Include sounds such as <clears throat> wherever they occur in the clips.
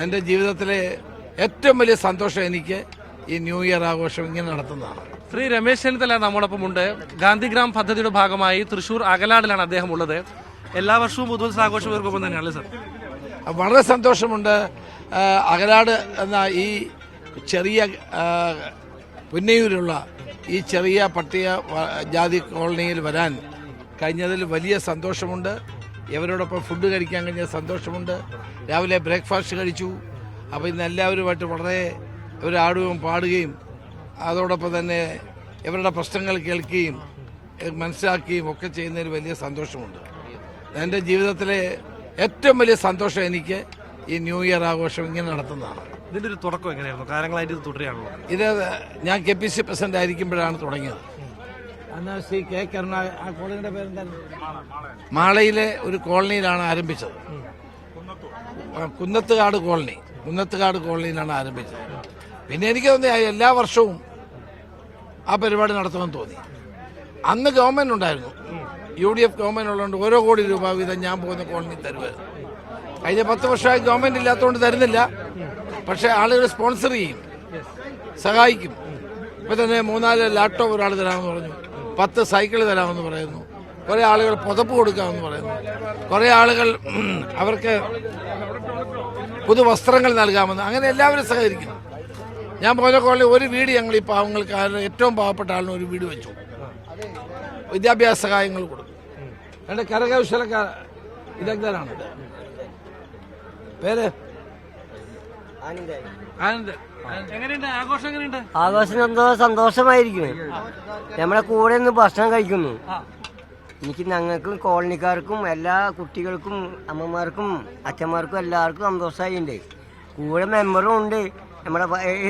എന്റെ ജീവിതത്തിലെ ഏറ്റവും വലിയ സന്തോഷം എനിക്ക് ഈ ന്യൂ ഇയർ ആഘോഷം ഇങ്ങനെ നടത്തുന്നതാണ്. ശ്രീ രമേശ് ചെന്നിത്തല നമ്മോടൊപ്പം ഉണ്ട്. ഗാന്ധിഗ്രാം പദ്ധതിയുടെ ഭാഗമായി തൃശൂർ അകലാടിലാണ് അദ്ദേഹം ഉള്ളത്. എല്ലാ വർഷവും പുതുവത്സരാഘോഷം ഇവർക്കൊപ്പം തന്നെയാണ് സർ? വളരെ സന്തോഷമുണ്ട്. അകലാട് എന്ന ഈ ചെറിയ പുന്നയൂരുള്ള ഈ ചെറിയ പട്ടിക ജാതി കോളനിയിൽ വരാൻ കഴിഞ്ഞതിൽ വലിയ സന്തോഷമുണ്ട്. ഇവരോടൊപ്പം ഫുഡ് കഴിക്കാൻ കഴിഞ്ഞ സന്തോഷമുണ്ട്. രാവിലെ ബ്രേക്ക്ഫാസ്റ്റ് കഴിച്ചു. അപ്പോൾ ഇന്ന് എല്ലാവരുമായിട്ട് വളരെ ഇവരാടുകയും പാടുകയും അതോടൊപ്പം തന്നെ ഇവരുടെ പ്രശ്നങ്ങൾ കേൾക്കുകയും മനസ്സിലാക്കുകയും ഒക്കെ ചെയ്യുന്നതിൽ വലിയ സന്തോഷമുണ്ട്. എന്റെ ജീവിതത്തിലെ ഏറ്റവും വലിയ സന്തോഷം എനിക്ക് ഈ ന്യൂ ഇയർ ആഘോഷം ഇങ്ങനെ നടത്തുന്നതാണ്. ഇതിന്റെ ഒരു തുടക്കം എങ്ങനെയായിരുന്നു? കാലങ്ങളായിട്ട് ഇത് തുടരുകയാണല്ലോ. ഇത് ഞാൻ കെ പി സി പ്രസിഡന്റ് ആയിരിക്കുമ്പോഴാണ് തുടങ്ങിയത്. മാളയിലെ ഒരു കോളനിയിലാണ് ആരംഭിച്ചത്. കുന്നത്തുകാട് കോളനി. കുന്നത്തുകാട് കോളനിയിലാണ് ആരംഭിച്ചത്. പിന്നെ എനിക്ക് തോന്നി എല്ലാ വർഷവും ആ പരിപാടി നടത്തുമെന്ന് തോന്നി. അന്ന് ഗവൺമെന്റ് ഉണ്ടായിരുന്നു. യു ഡി എഫ് ഗവൺമെന്റ് ഉള്ളതുകൊണ്ട് ഓരോ കോടി രൂപ വീതം ഞാൻ പോകുന്ന കോളനി തരുമായിരുന്നു കഴിഞ്ഞ പത്ത് വർഷമായി ഗവൺമെന്റ് ഇല്ലാത്തതുകൊണ്ട് തരുന്നില്ല. പക്ഷെ ആളുകൾ സ്പോൺസർ ചെയ്യും. സഹായിക്കും. ഇപ്പൊ തന്നെ മൂന്നാൽ ലാപ്ടോപ്പ് ഒരാൾ തരാമെന്ന് പറഞ്ഞു. പത്ത് സൈക്കിൾ തരാമെന്ന് പറയുന്നു. കുറേ ആളുകൾ പുതപ്പ് കൊടുക്കാമെന്ന് പറയുന്നു. കുറേ ആളുകൾ <clears throat> അവർക്ക് പുതുവസ്ത്രങ്ങൾ നൽകാമെന്ന് അങ്ങനെ എല്ലാവരും സഹകരിക്കുന്നു. ഞാൻ പോയ കോളേജ് ഒരു വീട് ഞങ്ങൾ ഈ പാവങ്ങൾക്ക് ഏറ്റവും പാവപ്പെട്ട ആളിന് ഒരു വീട് വെച്ചു. വിദ്യാഭ്യാസ സഹായങ്ങൾ കൊടുക്കും എന്റെ കരകൗശല വിദഗ്ധരാണ്. പേര്? ആനന്ദ് എങ്ങനെയുണ്ട് ആഘോഷം എങ്ങനെയുണ്ട്? ആഘോഷം എന്തോ സന്തോഷമായിരിക്കും നമ്മളെ കൂടെ നിന്ന് ഭക്ഷണം കഴിക്കുന്നു. എനിക്ക് ഞങ്ങൾക്കും കോളനിക്കാർക്കും എല്ലാ കുട്ടികൾക്കും അമ്മമാർക്കും അച്ഛന്മാർക്കും എല്ലാവർക്കും സന്തോഷമായിട്ടുണ്ട്. കൂടെ മെമ്പറും ഉണ്ട്. നമ്മുടെ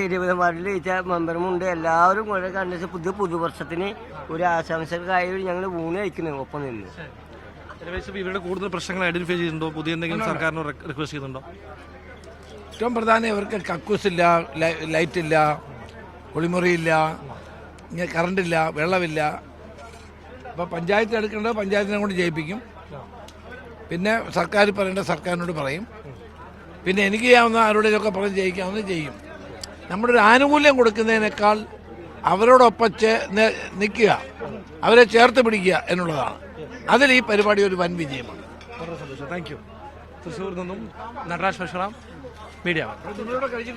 ഇരുപത് വാർഡിൽ മെമ്പറും ഉണ്ട്. എല്ലാവരും കൂടെ കണ്ടു പുതിയ പുതുവർഷത്തിന് ഒരു ആശംസകൾക്കായി ഞങ്ങൾ ഊണ് കഴിക്കുന്നു ഒപ്പം നിന്ന്. ഇവരുടെ കൂടുതൽ പ്രശ്നങ്ങൾ ഐഡന്റിഫൈ ചെയ്തിട്ടുണ്ടോ? പുതിയ എന്തെങ്കിലും സർക്കാരിനോട് റിക്വസ്റ്റ് ചെയ്യുന്നുണ്ടോ? ഏറ്റവും പ്രധാനം ഇവർക്ക് കക്കൂസില്ല ലൈറ്റില്ല കുളിമുറിയില്ല ഇങ്ങനെ കറണ്ടില്ല വെള്ളമില്ല. അപ്പോൾ പഞ്ചായത്ത് എടുക്കേണ്ടത് പഞ്ചായത്തിനെ കൊണ്ട് ജയിപ്പിക്കും. പിന്നെ സർക്കാർ പറയേണ്ടത് സർക്കാരിനോട് പറയും. പിന്നെ എനിക്ക് ചെയ്യാവുന്ന ആരോടെയൊക്കെ പറഞ്ഞ് ജയിക്കാവുന്ന ചെയ്യും. നമ്മുടെ ഒരു ആനുകൂല്യം കൊടുക്കുന്നതിനേക്കാൾ അവരോടൊപ്പം ചേ നിൽക്കുക അവരെ ചേർത്ത് പിടിക്കുക എന്നുള്ളതാണ്. അതിൽ ഈ പരിപാടി ഒരു വൻ വിജയമാണ്. താങ്ക് യു തൃശ്ശൂരിൽ നിന്നും നടരാജ് പരശുറാം. മീഡിയ.